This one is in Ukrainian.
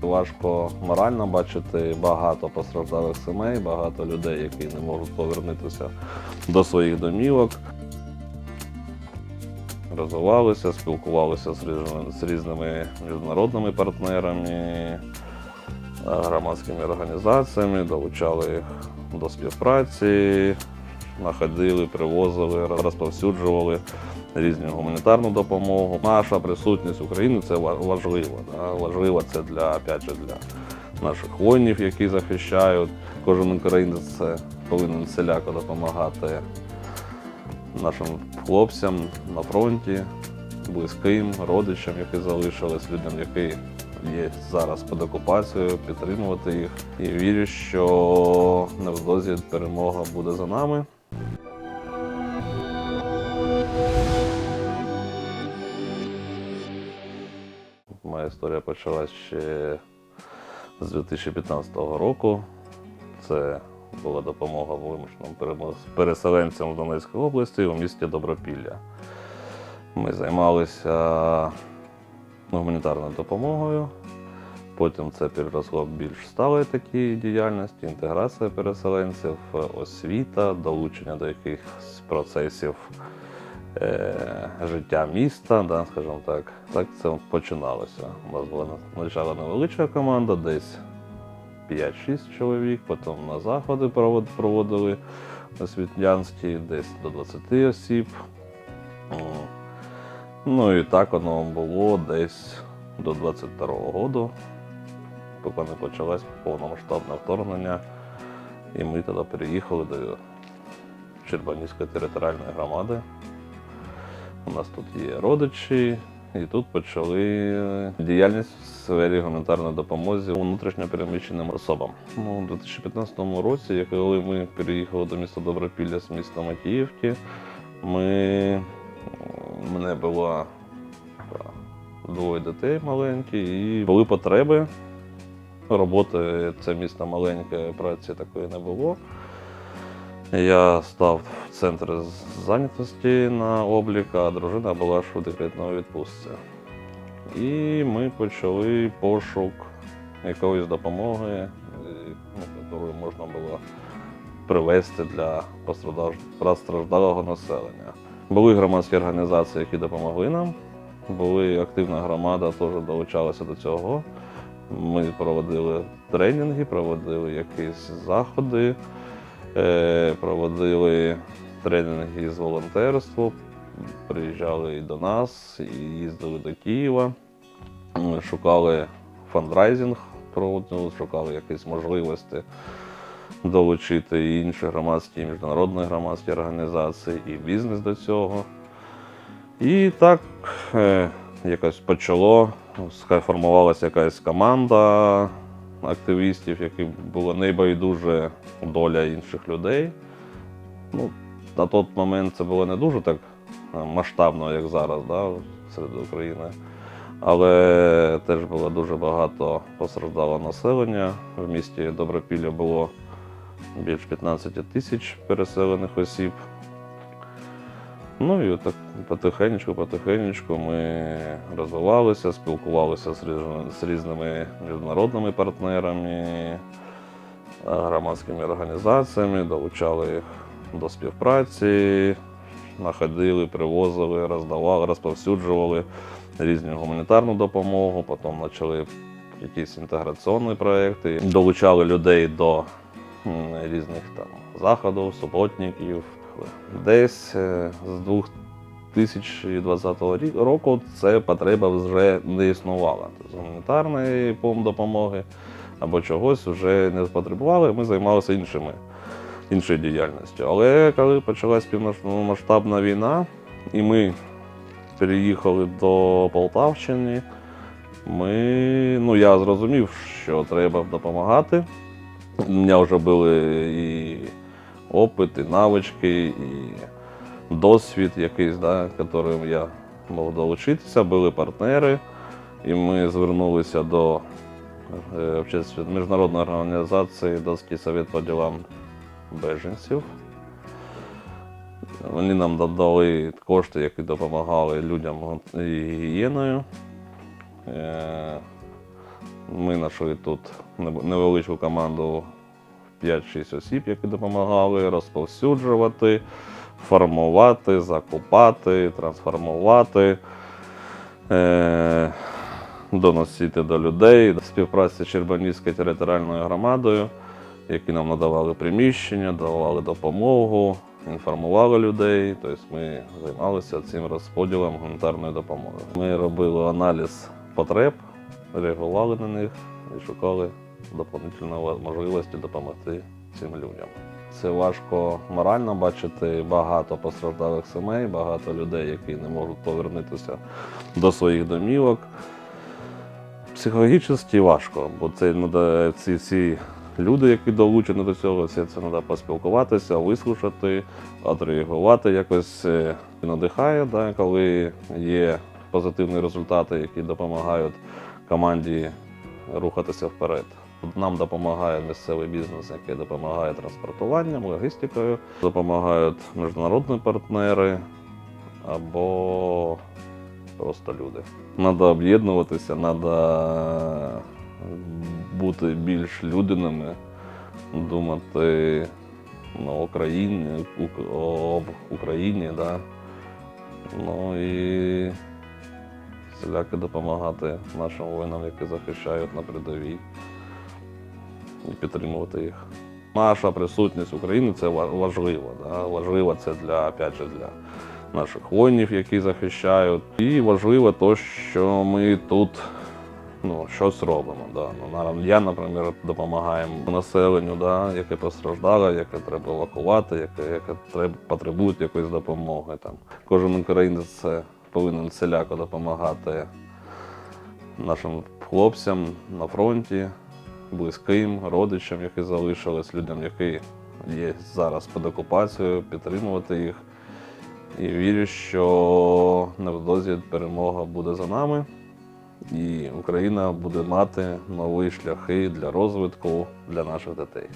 Важко морально бачити багато постраждалих сімей, багато людей, які не можуть повернутися до своїх домівок. Розвивалися, спілкувалися з різними, міжнародними партнерами, е, громадськими організаціями, долучали їх до співпраці, находили, привозили, розповсюджували різну гуманітарну допомогу. Наша присутність України це важливо. Да? Важливо це для, опять же, для наших воїнів, які захищають. Кожен українець повинен всіляко допомагати нашим хлопцям на фронті, близьким, родичам, які залишились, людям, які є зараз під окупацією, підтримувати їх. І вірю, що невдовзі перемога буде за нами. Моя історія почалась ще з 2015 року. Це була допомога вимушеним переселенцям в Донецькій області у місті Добропілля. Ми займалися гуманітарною допомогою. Потім це переросло більш сталої такі діяльності, інтеграція переселенців, освіта, долучення до якихось процесів е, життя міста, да, скажімо так. Так це починалося. У нас була спочатку невеличка команда, десь 5-6 чоловік, потім на заходи провод- проводили освітянські, десь до 20 осіб. Ну і так воно було десь до 22-го року, поки не почалось повномасштабне вторгнення. І ми тоді переїхали до Чербанівської територіальної громади. У нас тут є родичі, і тут почали діяльність в сфері гуманітарної допомоги внутрішньо переміщеним особам. Ну, у 2015 році, коли ми переїхали до міста Добропілля з міста Макіївки, ми, мене було двоє дітей маленьких, і були потреби. Роботи це місто маленьке, праці такої не було. Я став в центр зайнятості на облік, а дружина була ж у декретній відпустці. І ми почали пошук якоїсь допомоги, е, ну, яку можна було привезти для постраждалого населення. Були громадські організації, які допомогли нам. Були активна громада, теж долучалася до цього. Ми проводили тренінги, проводили якісь заходи, проводили тренінги з волонтерства, приїжджали і до нас, і їздили до Києва, шукали фандрайзинг, проводили, шукали якісь можливості долучити і інші громадські, і міжнародні громадські організації, і бізнес до цього. І так е, якось почало, сформувалася якась команда активістів, які була небайдуже доля інших людей. Ну, на той момент це було не дуже так е, масштабно, як зараз, да, серед України. Але теж було дуже багато постраждало населення. В місті Добропілля було більш 15 тисяч переселених осіб. Ну і так потихеньку, потихеньку ми розвивалися, спілкувалися з різними, міжнародними партнерами, е, громадськими організаціями, долучали їх до співпраці, находили, привозили, роздавали, розповсюджували різну гуманітарну допомогу, потім почали якісь інтеграційні проекти, долучали людей до різних там заходів, суботників. Десь е, з 2020 року це потреба вже не існувала. Тобто гуманітарної допомоги або чогось вже не потребували, ми займалися іншими, іншою діяльністю. Але коли почалась півномасштабна війна, і ми переїхали до Полтавщини, ми, ну, я зрозумів, що треба допомагати. У мене вже були і опит, і навички, і досвід якийсь, да, яким я мог долучитися, були партнери, і ми звернулися до е, міжнародної організації Донський совет по ділам беженців. Вони нам додали кошти, які допомагали людям гігієною. Е, Ми знайшли тут невеличку команду 5-6 осіб, які допомагали розповсюджувати, формувати, закупати, трансформувати, е- доносити до людей. Співпраця з Чербанівською територіальною громадою, які нам надавали приміщення, давали допомогу, інформували людей. Тобто ми займалися цим розподілом гуманітарної допомоги. Ми робили аналіз потреб, реагували на них і шукали доповнительної можливості допомогти цим людям. Це важко морально бачити багато постраждалих сімей, багато людей, які не можуть повернутися до своїх домівок. Психологічно важко, бо це надо, ці всі люди, які долучені до цього, це, це треба поспілкуватися, вислухати, відреагувати якось е, надихає, да, коли є позитивні результати, які допомагають команді рухатися вперед. Нам допомагає місцевий бізнес, який допомагає транспортуванням, логістикою, допомагають міжнародні партнери або просто люди. Треба об'єднуватися, треба бути більш людяними, думати ну, Україні, об Україні, да? ну і всіляки допомагати нашим воїнам, які захищають на передовій, і підтримувати їх. Наша присутність в Україні це ва- важливо. Да? Важливо це для, опять же, для наших воїнів, які захищають. І важливо те, що ми тут ну, щось робимо. Да. Ну, я, наприклад, допомагаю населенню, да, яке постраждало, яке треба евакувати, яке, яке треба, потребує якоїсь допомоги. Там. Кожен українець це повинен селяко допомагати нашим хлопцям на фронті, близьким, родичам, які залишились, людям, які є зараз під окупацією, підтримувати їх. І вірю, що невдовзі перемога буде за нами, і Україна буде мати нові шляхи для розвитку для наших дітей.